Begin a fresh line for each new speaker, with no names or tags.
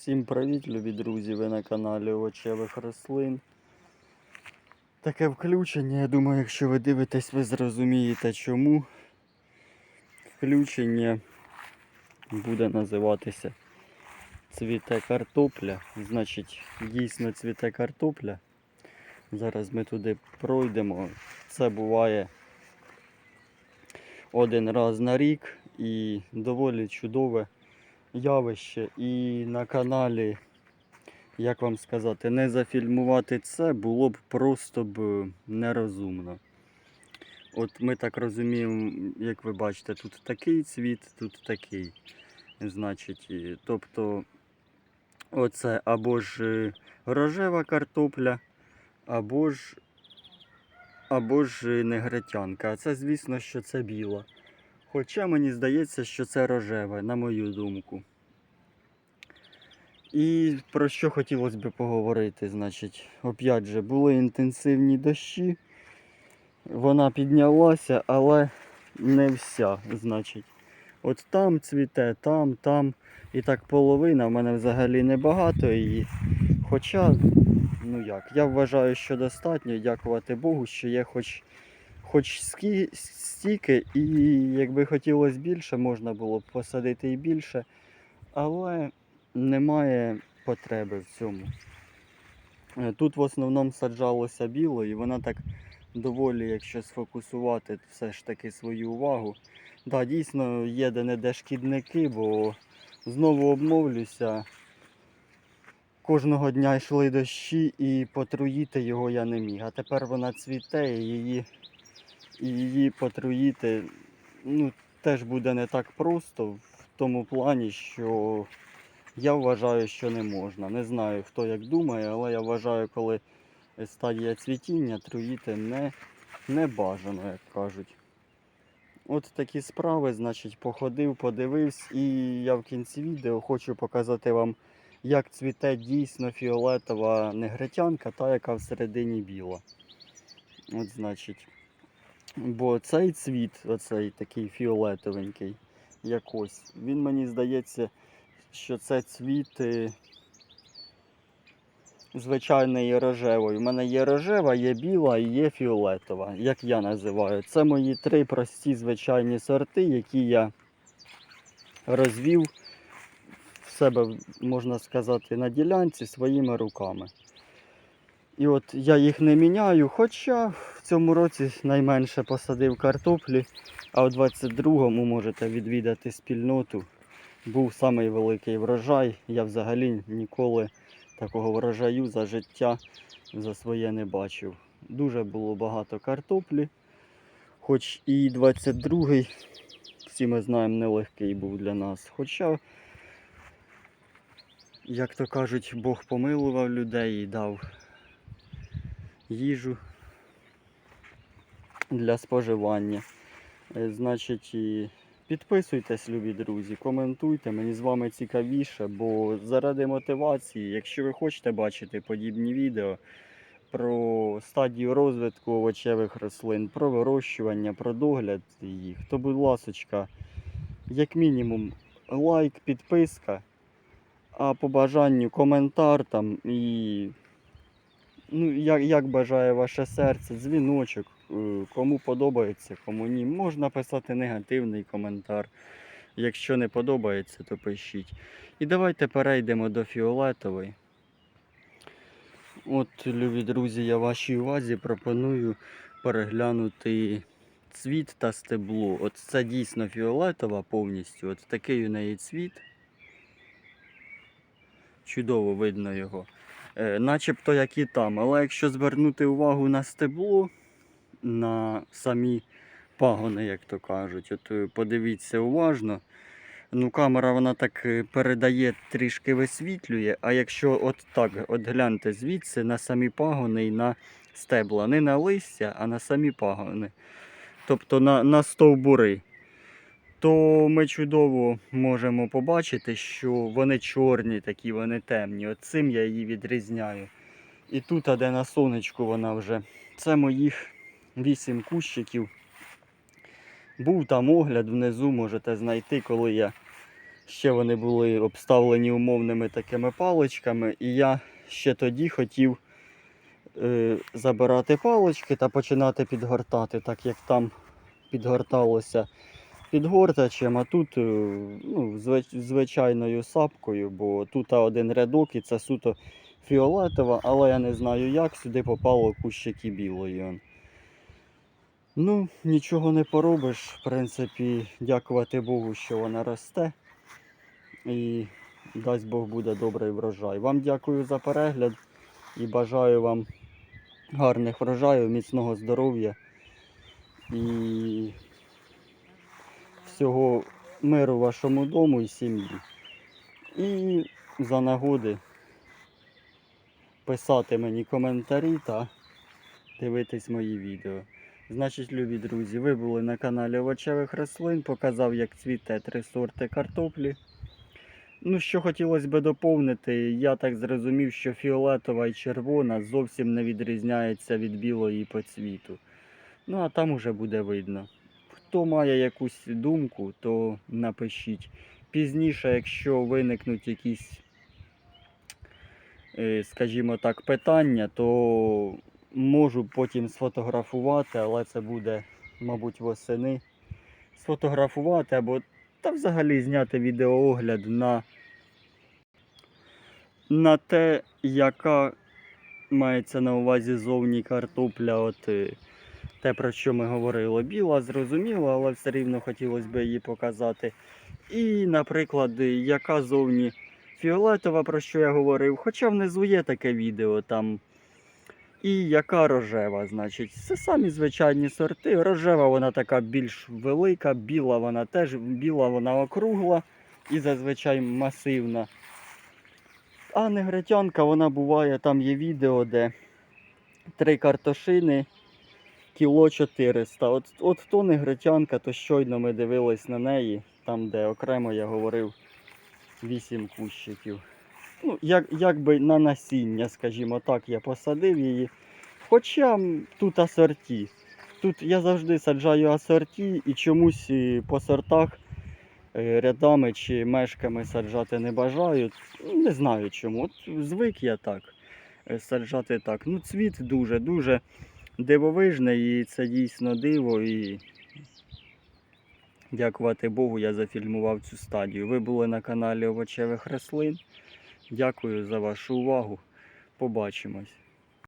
Всім привіт, любі друзі! Ви на каналі Овочевих рослин. Таке включення, я думаю, якщо ви дивитесь, ви зрозумієте чому. Включення буде називатися Цвіте картопля. Значить, дійсно цвіте картопля. Зараз ми туди пройдемо. Це буває один раз на рік і доволі чудове явище. І на каналі, як вам сказати, не зафільмувати це було б просто б нерозумно. От ми так розуміємо, як ви бачите, тут такий цвіт, тут такий. Значить, тобто оце або ж е, рожева картопля, або ж або ж негритянка. А це, звісно, що це біла. Хоча мені здається, що це рожеве, на мою думку. І про що хотілося б поговорити, значить, опять же, були інтенсивні дощі. Вона піднялася, але не вся, значить. От там цвіте, там, там. І так половина, в мене взагалі небагато її. Хоча, ну як, я вважаю, що достатньо, дякувати Богу, що є хоч, хоч стільки, і якби хотілося більше, можна було б посадити і більше. Але немає потреби в цьому. Е, Тут в основному саджалося біло, і вона так доволі, якщо сфокусувати все ж таки свою увагу. Да, дійсно є де-не-де шкідники, бо знову обмовлюся. Кожного дня йшли дощі і потруїти його я не міг. А тепер вона цвіте і її, і її потруїти ну, теж буде не так просто в тому плані, що я вважаю, що не можна. Не знаю, хто як думає, але я вважаю, коли стадія цвітіння, труїти не, не бажано, як кажуть. От такі справи, значить, походив, подивився, і я в кінці відео хочу показати вам, як цвіте дійсно фіолетова негритянка, та яка всередині біла. От, значить. Бо цей цвіт, оцей такий фіолетовенький, якось, він мені здається, що це цвіт е, звичайної рожевої. У мене є рожева, є біла і є фіолетова, як я називаю. Це мої три прості звичайні сорти, які я розвів в себе, можна сказати, на ділянці своїми руками. І от я їх не міняю, хоча цьому році найменше посадив картоплі, а у 22-му можете відвідати спільноту. Був самий великий врожай. Я взагалі ніколи такого врожаю за життя за своє не бачив. Дуже було багато картоплі. Хоч і 22-й, всі ми знаємо, нелегкий був для нас. Хоча, як то кажуть, Бог помилував людей і дав їжу для споживання. Е, Значить, підписуйтесь, любі друзі, коментуйте, мені з вами цікавіше, бо заради мотивації, якщо ви хочете бачити подібні відео про стадію розвитку овочевих рослин, про вирощування, про догляд їх, то, будь ласочка, як мінімум, лайк, підписка, а по бажанню коментар там і ну, як, як бажає ваше серце, дзвіночок, кому подобається, кому ні. Можна писати негативний коментар. Якщо не подобається, то пишіть. І давайте перейдемо до фіолетової. От, любі друзі, я вашій увазі пропоную переглянути цвіт та стебло. От це дійсно фіолетова повністю. От такий у неї цвіт. Чудово видно його. Е, начебто як і там. Але якщо звернути увагу на стебло, на самі пагони, як то кажуть, от е, подивіться уважно. Ну, камера вона так е, передає, трішки висвітлює, а якщо от так, от гляньте звідси на самі пагони і на стебла, не на листя, а на самі пагони, тобто на, на стовбури, то ми чудово можемо побачити, що вони чорні, такі, вони темні. От цим я її відрізняю. І тут, а де на сонечку вона вже. Це моїх 8 кущиків. Був там огляд внизу, можете знайти, коли я Ще вони були обставлені умовними такими паличками, і я ще тоді хотів е, забирати палички та починати підгортати, так як там підгорталося підгортачем, а тут е, ну, звич- звичайною сапкою, бо тут один рядок і це суто фіолетова, але я не знаю як, сюди попало кущики білої. Ну, нічого не поробиш. В принципі, дякувати Богу, що вона росте. І дасть Бог буде добрий врожай. Вам дякую за перегляд і бажаю вам гарних врожаїв, міцного здоров'я і всього миру вашому дому і сім'ї. І за нагоди писати мені коментарі та дивитись мої відео. Значить, любі друзі, ви були на каналі овочевих рослин, показав, як цвіте три сорти картоплі. Ну, що хотілося би доповнити, я так зрозумів, що фіолетова і червона зовсім не відрізняється від білої по цвіту. Ну, а там уже буде видно. Хто має якусь думку, то напишіть. Пізніше, якщо виникнуть якісь, е, скажімо так, питання, то можу потім сфотографувати, але це буде, мабуть, восени. Сфотографувати або та взагалі зняти відеоогляд на, на те, яка мається на увазі зовні картопля. От, е, те, про що ми говорили. Біла, зрозуміло, але все рівно хотілося б її показати. І, наприклад, яка зовні фіолетова, про що я говорив. Хоча внизу є таке відео там. І яка рожева, значить, це самі звичайні сорти. Рожева вона така більш велика, біла вона теж біла вона округла і зазвичай масивна. А негритянка вона буває, там є відео, де три картошини, кіло 400. От, от то негритянка, то щойно ми дивились на неї, там де окремо я говорив 8 кущиків. Ну, як, якби на насіння, скажімо так, я посадив її. Хоча тут асорті. Тут я завжди саджаю асорті і чомусь е, по сортах е, рядами чи мешками саджати не бажаю. Ну, Не знаю чому. От звик я так е, саджати так. Ну, цвіт дуже-дуже дивовижний і це дійсно диво. І дякувати Богу, я зафільмував цю стадію. Ви були на каналі овочевих рослин. Дякую за вашу увагу. Побачимось.